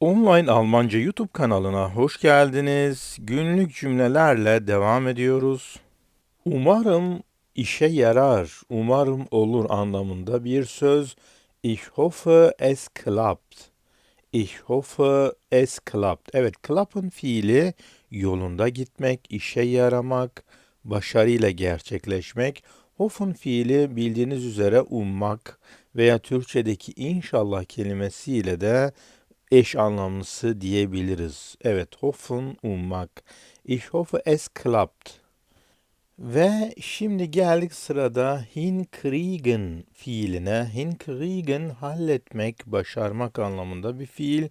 Online Almanca YouTube kanalına hoş geldiniz. Günlük cümlelerle devam ediyoruz. Umarım işe yarar, umarım olur anlamında bir söz. Ich hoffe es klappt. Ich hoffe es klappt. Evet, klappen fiili yolunda gitmek, işe yaramak, başarıyla gerçekleşmek. Hoffen fiili bildiğiniz üzere ummak veya Türkçedeki inşallah kelimesiyle de eş anlamlısı diyebiliriz. Evet, hoffen ummak. Ich hoffe es klappt. Ve şimdi geldik sırada hinkriegen fiiline. Hinkriegen halletmek, başarmak anlamında bir fiil.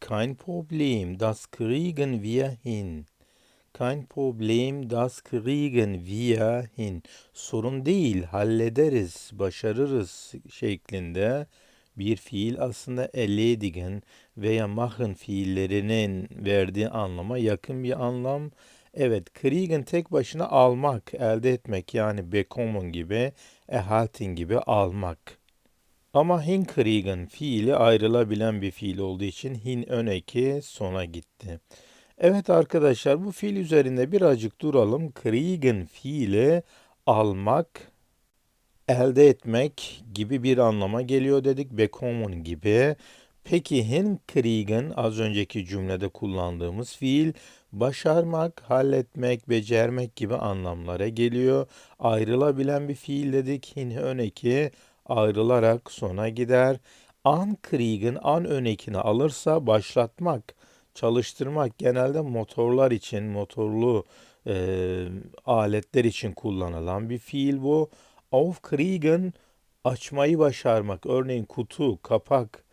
Kein Problem, das kriegen wir hin. Kein Problem, das kriegen wir hin. Sorun değil, hallederiz, başarırız şeklinde bir fiil aslında erledigen veya machen fiillerinin verdiği anlama yakın bir anlam. Evet, kriegen tek başına almak, elde etmek yani bekommen gibi, erhalten gibi almak. Ama hinkriegen fiili ayrılabilen bir fiil olduğu için hin ön eki sona gitti. Evet arkadaşlar bu fiil üzerinde birazcık duralım. Kriegen fiili almak, elde etmek gibi bir anlama geliyor dedik. Bekommen gibi. Peki hinkriegen az önceki cümlede kullandığımız fiil başarmak, halletmek, becermek gibi anlamlara geliyor. Ayrılabilen bir fiil dedik. Hin ön eki ayrılarak sona gider. Ankriegen an ön ekini alırsa başlatmak, çalıştırmak genelde motorlar için, motorlu e, aletler için kullanılan bir fiil bu. Aufkriegen açmayı başarmak. Örneğin kutu, kapak,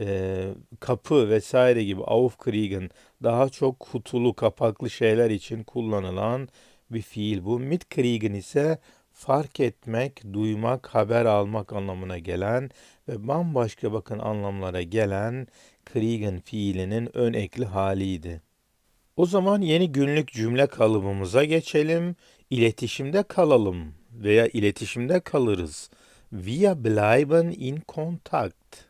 e, kapı vesaire gibi Aufkriegen daha çok kutulu, kapaklı şeyler için kullanılan bir fiil bu. Mitkriegen ise fark etmek, duymak, haber almak anlamına gelen ve bambaşka bakın anlamlara gelen kriegen fiilinin ön ekli haliydi. O zaman yeni günlük cümle kalıbımıza geçelim. İletişimde kalalım veya iletişimde kalırız. Wir bleiben in Kontakt.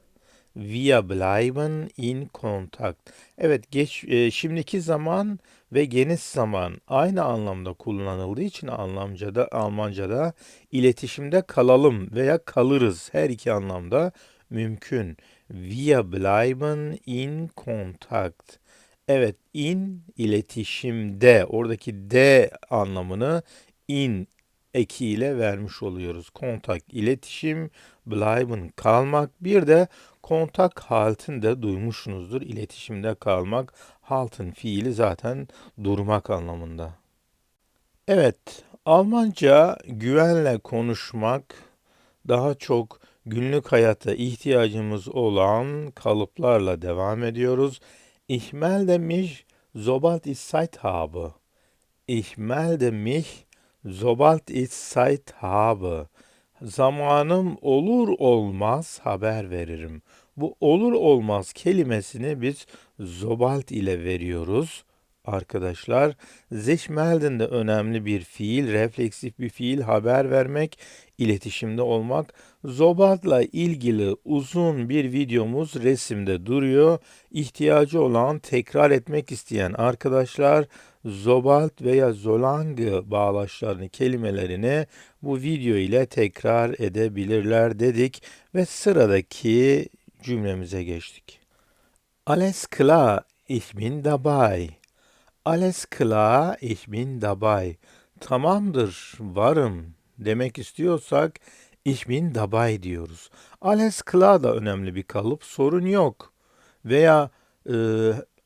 Wir bleiben in Kontakt. Evet, geç, e, şimdiki zaman ve geniş zaman aynı anlamda kullanıldığı için anlamcada, Almanca'da iletişimde kalalım veya kalırız her iki anlamda mümkün. Wir bleiben in Kontakt. Evet, in iletişimde, oradaki de anlamını in ekiyle vermiş oluyoruz. Kontak iletişim, bleiben kalmak. Bir de kontak haltin duymuşsunuzdur. İletişimde kalmak. Haltin fiili zaten durmak anlamında. Evet, Almanca güvenle konuşmak daha çok günlük hayata ihtiyacımız olan kalıplarla devam ediyoruz. Ich melde mich, sobald ich Zeit habe. Ich melde mich, sobald ich Zeit habe. Zamanım olur olmaz haber veririm. Bu olur olmaz kelimesini biz sobald ile veriyoruz arkadaşlar. Sich de önemli bir fiil, refleksif bir fiil, haber vermek, iletişimde olmak. Zobald'la ilgili uzun bir videomuz resimde duruyor. İhtiyacı olan, tekrar etmek isteyen arkadaşlar Zobald veya Zolang bağlaçlarını, kelimelerini bu video ile tekrar edebilirler dedik ve sıradaki cümlemize geçtik. Alles klar, ich bin dabei. Alles klar, ich bin dabei. Tamamdır, varım demek istiyorsak ich bin dabei diyoruz. Alles klar da önemli bir kalıp, sorun yok. Veya e,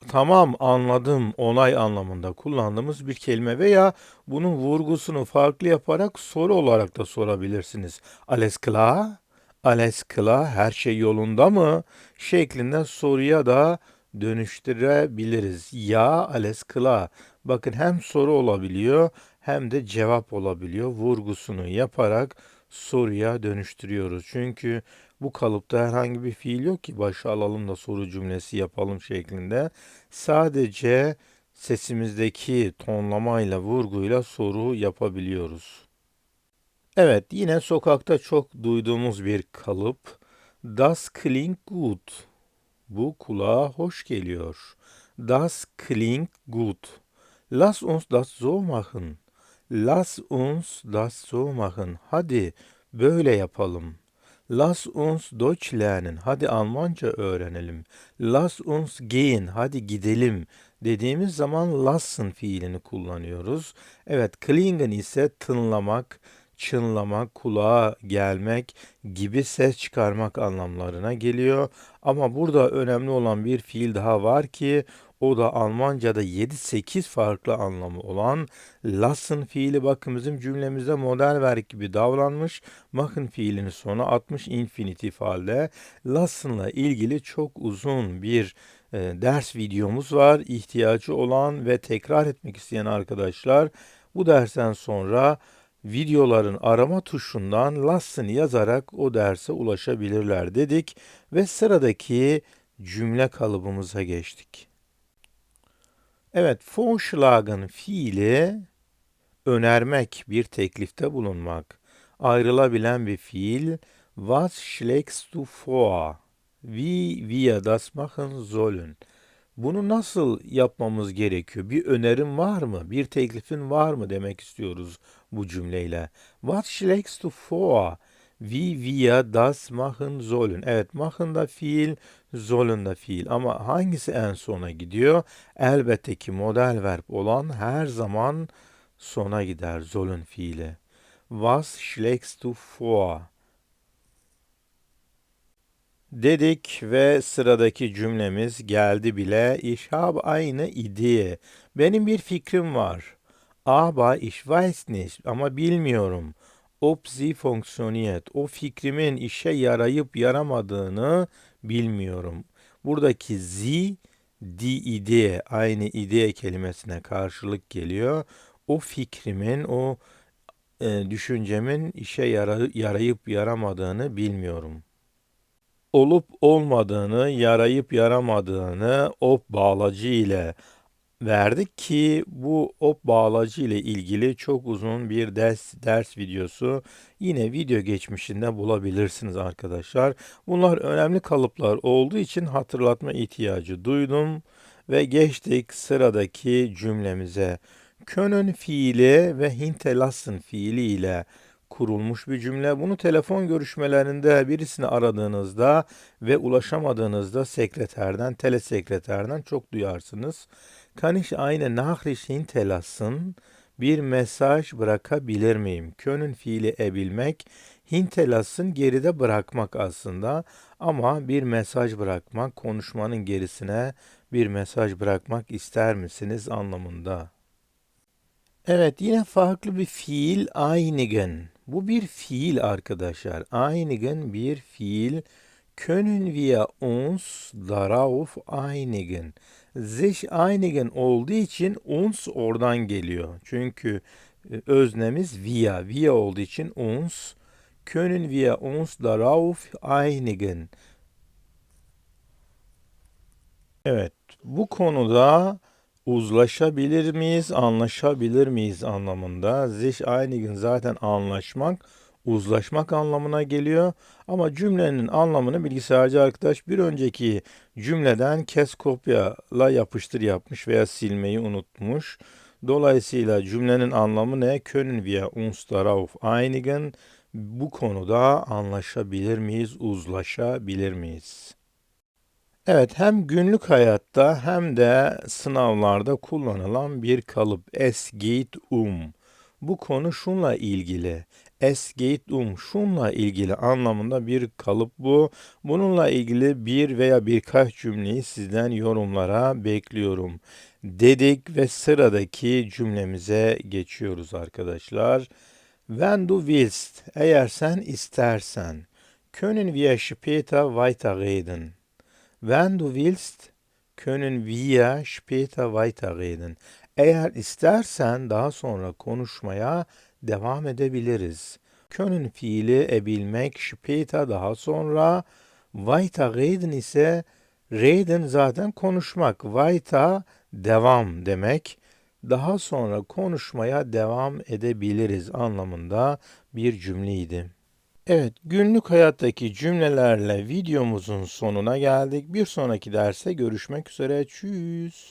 tamam anladım, onay anlamında kullandığımız bir kelime veya bunun vurgusunu farklı yaparak soru olarak da sorabilirsiniz. Alles klar? Alles klar, her şey yolunda mı? şeklinde soruya da dönüştürebiliriz. Ya alles klar. Bakın hem soru olabiliyor hem de cevap olabiliyor. Vurgusunu yaparak soruya dönüştürüyoruz. Çünkü bu kalıpta herhangi bir fiil yok ki başa alalım da soru cümlesi yapalım şeklinde. Sadece sesimizdeki tonlamayla, vurguyla soru yapabiliyoruz. Evet, yine sokakta çok duyduğumuz bir kalıp. Das klingt gut. Bu kulağa hoş geliyor. Das klingt gut. Lass uns das so machen. Lass uns das so machen. Hadi böyle yapalım. Lass uns Deutsch lernen. Hadi Almanca öğrenelim. Lass uns gehen. Hadi gidelim. Dediğimiz zaman lassen fiilini kullanıyoruz. Evet, klingen ise tınlamak, çınlamak, kulağa gelmek gibi ses çıkarmak anlamlarına geliyor. Ama burada önemli olan bir fiil daha var ki o da Almanca'da 7-8 farklı anlamı olan lassen fiili bakın bizim cümlemizde model verk gibi davranmış. Machen fiilini sona atmış infinitif halde. Lassen'la ilgili çok uzun bir e, ders videomuz var. İhtiyacı olan ve tekrar etmek isteyen arkadaşlar bu dersten sonra videoların arama tuşundan Lassen yazarak o derse ulaşabilirler dedik ve sıradaki cümle kalıbımıza geçtik. Evet, vorschlagen fiili önermek, bir teklifte bulunmak. Ayrılabilen bir fiil. Was schlägst du vor? Wie wir das machen sollen? Bunu nasıl yapmamız gerekiyor? Bir önerim var mı? Bir teklifin var mı demek istiyoruz bu cümleyle. Was schlägst du vor? Wie wir das machen sollen. Evet, machen da fiil, sollen da fiil. Ama hangisi en sona gidiyor? Elbette ki model verb olan her zaman sona gider sollen fiili. Was schlägst du vor? Dedik ve sıradaki cümlemiz geldi bile. Habe eine Idee. Benim bir fikrim var. Aber ich weiß nicht. Ama bilmiyorum. Ob sie funktioniert. O fikrimin işe yarayıp yaramadığını bilmiyorum. Buradaki sie, die Idee, aynı idee kelimesine karşılık geliyor. O fikrimin, o e, düşüncemin işe yarayıp yaramadığını bilmiyorum olup olmadığını, yarayıp yaramadığını op bağlacı ile verdik ki bu op bağlacı ile ilgili çok uzun bir ders ders videosu yine video geçmişinde bulabilirsiniz arkadaşlar. Bunlar önemli kalıplar olduğu için hatırlatma ihtiyacı duydum ve geçtik sıradaki cümlemize. Können fiili ve hinterlassen fiili ile kurulmuş bir cümle. Bunu telefon görüşmelerinde birisini aradığınızda ve ulaşamadığınızda sekreterden, telesekreterden çok duyarsınız. Kann ich eine Nachricht hinterlassen? Bir mesaj bırakabilir miyim? Können fiili ebilmek, hinterlassen geride bırakmak aslında. Ama bir mesaj bırakmak, konuşmanın gerisine bir mesaj bırakmak ister misiniz anlamında. Evet yine farklı bir fiil einigen. Bu bir fiil arkadaşlar. Einigen bir fiil. Können wir uns darauf einigen? Sich einigen olduğu için uns oradan geliyor. Çünkü e, öznemiz wir. Wir olduğu için uns. Können wir uns darauf einigen? Evet, bu konuda uzlaşabilir miyiz, anlaşabilir miyiz anlamında. Sich einigen zaten anlaşmak, uzlaşmak anlamına geliyor. Ama cümlenin anlamını bilgisayarcı arkadaş bir önceki cümleden kes kopyala yapıştır yapmış veya silmeyi unutmuş. Dolayısıyla cümlenin anlamı ne? Können wir uns darauf einigen? Bu konuda anlaşabilir miyiz, uzlaşabilir miyiz? Evet, hem günlük hayatta hem de sınavlarda kullanılan bir kalıp es geht um. Bu konu şunla ilgili. Es geht um şunla ilgili anlamında bir kalıp bu. Bununla ilgili bir veya birkaç cümleyi sizden yorumlara bekliyorum. Dedik ve sıradaki cümlemize geçiyoruz arkadaşlar. Wenn du willst, eğer sen istersen, können wir später weiterreden. Wenn du willst, können wir später weiterreden. Eğer istersen daha sonra konuşmaya devam edebiliriz. Können fiili ebilmek, später daha sonra, weiterreden ise reden zaten konuşmak, weiter devam demek. Daha sonra konuşmaya devam edebiliriz anlamında bir cümleydi. Evet, günlük hayattaki cümlelerle videomuzun sonuna geldik. Bir sonraki derste görüşmek üzere. Tschüss.